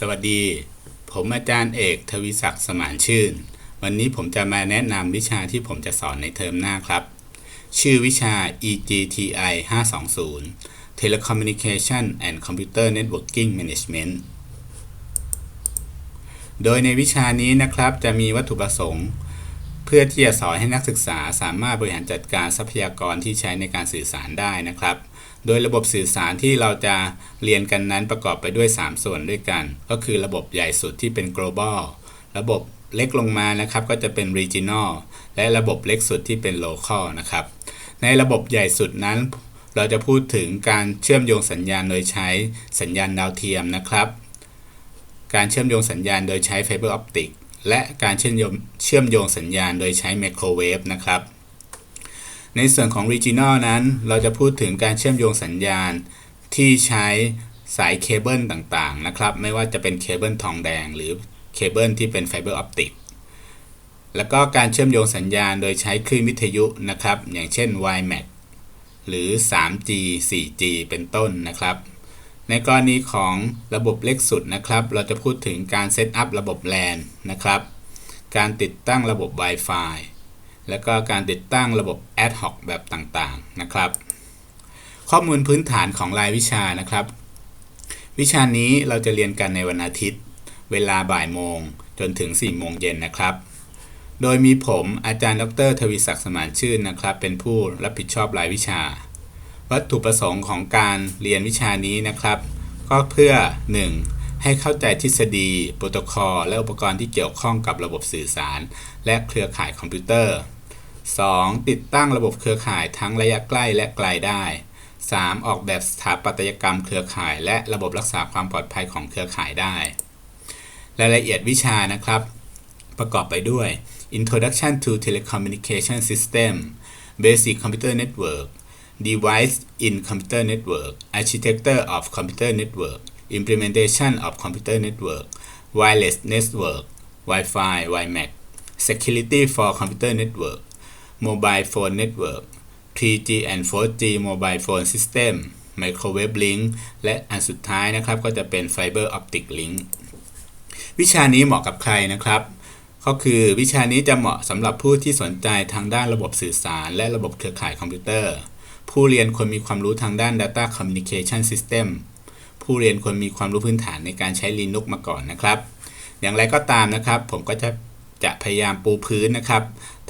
สวัสดี ผมอาจารย์เอกทวิศักดิ์สมานชื่น วันนี้ผมจะมาแนะนำวิชาที่ผมจะสอนในเทอมหน้าครับ ชื่อวิชา EGTI 520 Telecommunication and Computer Networking Management โดยในวิชานี้นะครับจะมีวัตถุประสงค์ เพื่อที่จะสอนให้นักศึกษาสามารถบริหารจัดการทรัพยากรที่ใช้ในการสื่อสารได้นะครับ โดยระบบสื่อสารที่เราจะเรียนกันนั้นประกอบไปด้วย 3 ส่วนด้วยกัน ก็คือระบบใหญ่สุดที่เป็น global ระบบเล็กลงมานะครับก็จะเป็น regional และระบบเล็กสุดที่เป็น local นะครับ ในระบบใหญ่สุดนั้น เราจะพูดถึงการเชื่อมโยงสัญญาณโดยใช้สัญญาณดาวเทียมนะครับ การเชื่อมโยงสัญญาณโดยใช้ไฟเบอร์ออปติก และการเชื่อมโยงเชื่อมโยงสัญญาณโดยใช้ไมโครเวฟนะครับ ในส่วนของ Regional นั้น เราจะพูดถึงการเชื่อมโยงสัญญาณที่ใช้สายเคเบิลต่างๆนะครับ ไม่ว่าจะเป็นเคเบิลทองแดง หรือเคเบิลที่เป็นไฟเบอร์ออปติกแล้วก็การเชื่อมโยงสัญญาณโดยใช้คลื่นวิทยุนะครับ อย่างเช่น WiMAX หรือ 3G 4G เป็นต้นนะครับ ในกรณีของระบบเล็กสุดนะครับ เราจะพูดถึงการเซตอัพระบบ LAN นะครับ การติดตั้งระบบ Wi-Fi แล้วก็การติดตั้งระบบ Ad hoc แบบต่างๆนะครับ ข้อมูลพื้นฐานของรายวิชานะครับ วิชานี้เราจะเรียนกันในวันอาทิตย์ เวลาบ่ายโมงจนถึง4โมงเย็นนะครับ โดยมีผมอาจารย์ดรทวีศักดิ์สมานชื่นนะครับ เป็นผู้รับผิดชอบรายวิชา วัตถุประสงค์ของการเรียนวิชานี้นะครับ ก็เพื่อ 1. ให้เข้าใจทฤษฎี โปรโตคอล และอุปกรณ์ที่เกี่ยวข้องกับระบบสื่อสาร และเครือข่ายคอมพิวเตอร์ 2. ติดตั้งระบบเครือข่ายทั้งระยะใกล้และไกลได้ 3. ออกแบบสถาปัตยกรรมเครือข่าย และระบบรักษาความปลอดภัยของเครือข่ายได้ รายละเอียดวิชานะครับ ประกอบไปด้วย Introduction to Telecommunication System Basic Computer Network Device in Computer Network Architecture of Computer Network Implementation of Computer Network Wireless Network Wi-Fi WiMAX Security for Computer Network Mobile Phone Network 3G and 4G Mobile Phone System Microwave Link และอันสุดท้ายนะครับก็จะเป็น Fiber Optic Link วิชานี้เหมาะกับใครนะครับ ก็คือวิชานี้จะเหมาะสำหรับผู้ที่สนใจทางด้านระบบสื่อสาร และระบบเครือข่ายคอมพิวเตอร์ ผู้เรียนควรมีความรู้ทางด้าน Data Communication System ผู้เรียนควรมีความรู้พื้นฐานในการใช้ Linux มาก่อนนะครับ อย่างไรก็ตามนะครับ ผมก็จะจะพยายามปูพื้นนะครับ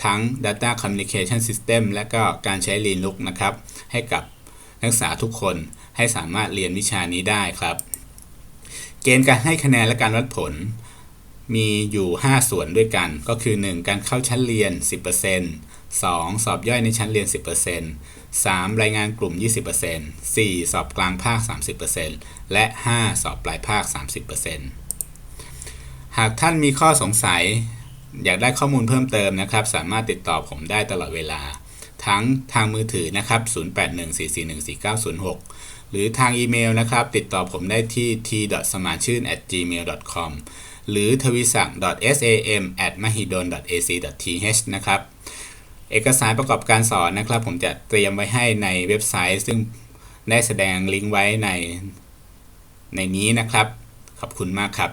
ทั้ง Data Communication System และก็การใช้ Linux นะครับ ให้กับนักศึกษาทุกคนให้สามารถเรียนวิชานี้ได้ครับ เกณฑ์การให้คะแนนและการวัดผล มีอยู่ 5 ส่วนด้วยกัน ก็คือ 1. การเข้าชั้นเรียน 10% 2. สอบย่อยในชั้นเรียน 10% 3. รายงานกลุ่ม 20% 4. สอบกลางภาค 30%และ 5. สอบปลายภาค 30%หากท่านมีข้อสงสัย อยากได้ข้อมูลเพิ่มเติมนะครับ สามารถติดต่อผมได้ตลอดเวลา ทั้งทางมือถือนะครับ 0814414906 หรือทางอีเมลนะครับ ติดต่อผมได้ที่ t.samanshin@gmail.com หรือทวีสัง .sam@mahidol.ac.th นะครับ เอกสารประกอบการสอนนะครับ ผมจะเตรียมไว้ให้ในเว็บไซต์ ซึ่งได้แสดงลิงก์ไว้ในในนี้นะครับ ขอบคุณมากครับ